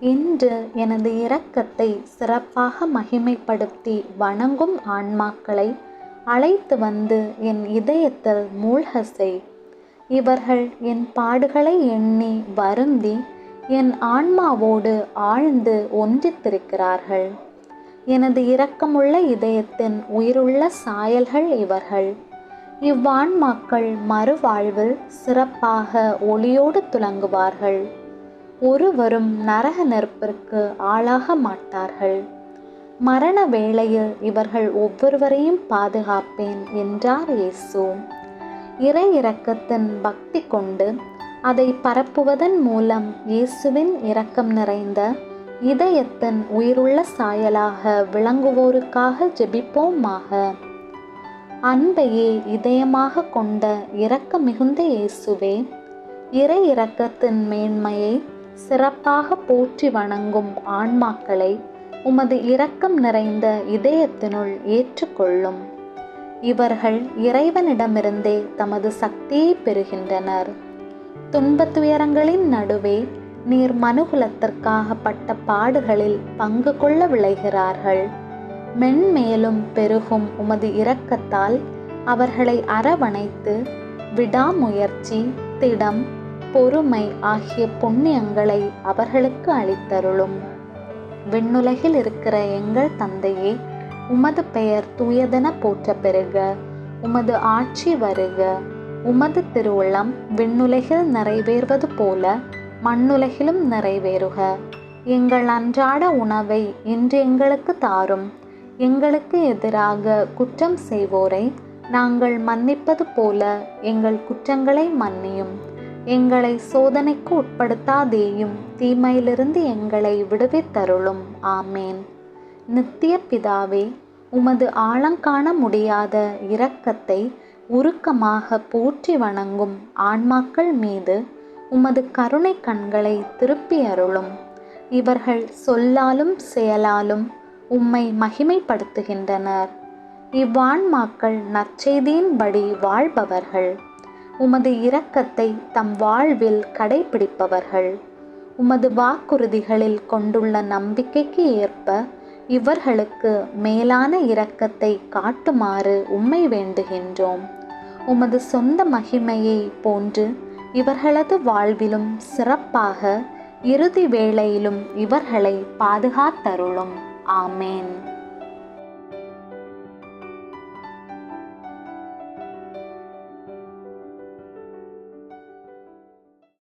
இன்று எனது இரக்கத்தை சிறப்பாக மகிமைப்படுத்தி வணங்கும் ஆன்மாக்களை அழைத்து வந்து என் இதயத்தில் மூழ்க செய் இவர்கள் என் பாடுகளை எண்ணி வருந்தி என் ஆன்மாவோடு ஆழ்ந்து ஒன்றித்திருக்கிறார்கள். எனது இரக்கமுள்ள இதயத்தின் உயிருள்ள சாயல்கள் இவர்கள். இவ்வான்மாக்கள் மறுவாழ்வில் சிறப்பாக ஒளியோடு துலங்குவார்கள். ஒருவரும் நரக நெருப்பிற்கு ஆளாக மாட்டார்கள். மரண வேளையில் இவர்கள் ஒவ்வொருவரையும் பாதுகாப்பேன் என்றார் இயேசு. இறை இரக்கத்தின் பக்தி கொண்டு அதை பரப்புவதன் மூலம் இயேசுவின் இரக்கம் நிறைந்த இதயத்தின் உயிருள்ள சாயலாக விளங்குவோருக்காக ஜெபிப்போமாக. அன்பையே இதயமாக கொண்ட இரக்க மிகுந்த இயேசுவே இறை இரக்கத்தின் மேன்மையை சிறப்பாக போற்றி வணங்கும் ஆன்மாக்களை உமது இரக்கம் நிறைந்த இதயத்தினுள் ஏற்றுக்கொள்ளும். இவர்கள் இறைவனிடமிருந்தே தமது சக்தியை பெறுகின்றனர். துன்பத் துயரங்களின் நடுவே நீர் மனுகுலத்திற்காக பட்ட பாடுகளில் பங்கு கொள்ள விளைகிறார்கள். மென்மேலும் பெருகும் உமது இரக்கத்தால் அவர்களை அரவணைத்து விடாமுயற்சி திடம் பொறுமை ஆகிய புண்ணியங்களை அவர்களுக்கு அளித்தருளும். விண்ணுலகில் இருக்கிற எங்கள் தந்தையே உமது பெயர் தூயதென போற்ற பெறுக. உமது ஆட்சி வருக. உமது திருவுளம் விண்ணுலகில் நிறைவேறுவது போல மண்ணுலகிலும் நிறைவேறுக. எங்கள் அன்றாட உணவை இன்று எங்களுக்கு தாரும். எங்களுக்கு எதிராக குற்றம் செய்வோரை நாங்கள் மன்னிப்பது போல எங்கள் குற்றங்களை மன்னியும். எங்களை சோதனைக்கு உட்படுத்தாதேயும் தீமையிலிருந்து எங்களை விடுவித்தருளும். ஆமேன். நித்திய பிதாவே உமது ஆழங்காண முடியாத இரக்கத்தை உருக்கமாக போற்றி வணங்கும் ஆன்மாக்கள் மீது உமது கருணை கண்களை திருப்பி அருளும் இவர்கள் சொல்லாலும் செயலாலும் உம்மை மகிமைப்படுத்துகின்றனர். இவ்வான்மாக்கள் நற்செய்தியின்படி வாழ்பவர்கள். உமது இரக்கத்தை தம் வாழ்வில் கடைபிடிப்பவர்கள். உமது வாக்குறுதிகளில் கொண்டுள்ள நம்பிக்கைக்கு ஏற்ப இவர்களுக்கு மேலான இரக்கத்தை காட்டுமாறு உம்மை வேண்டுகின்றோம். உமது சொந்த மகிமையை போன்று இவர்களது வாழ்விலும் சிறப்பாக இறுதி வேளையிலும் இவர்களை பாதுகாத்தருளும். ஆமேன்.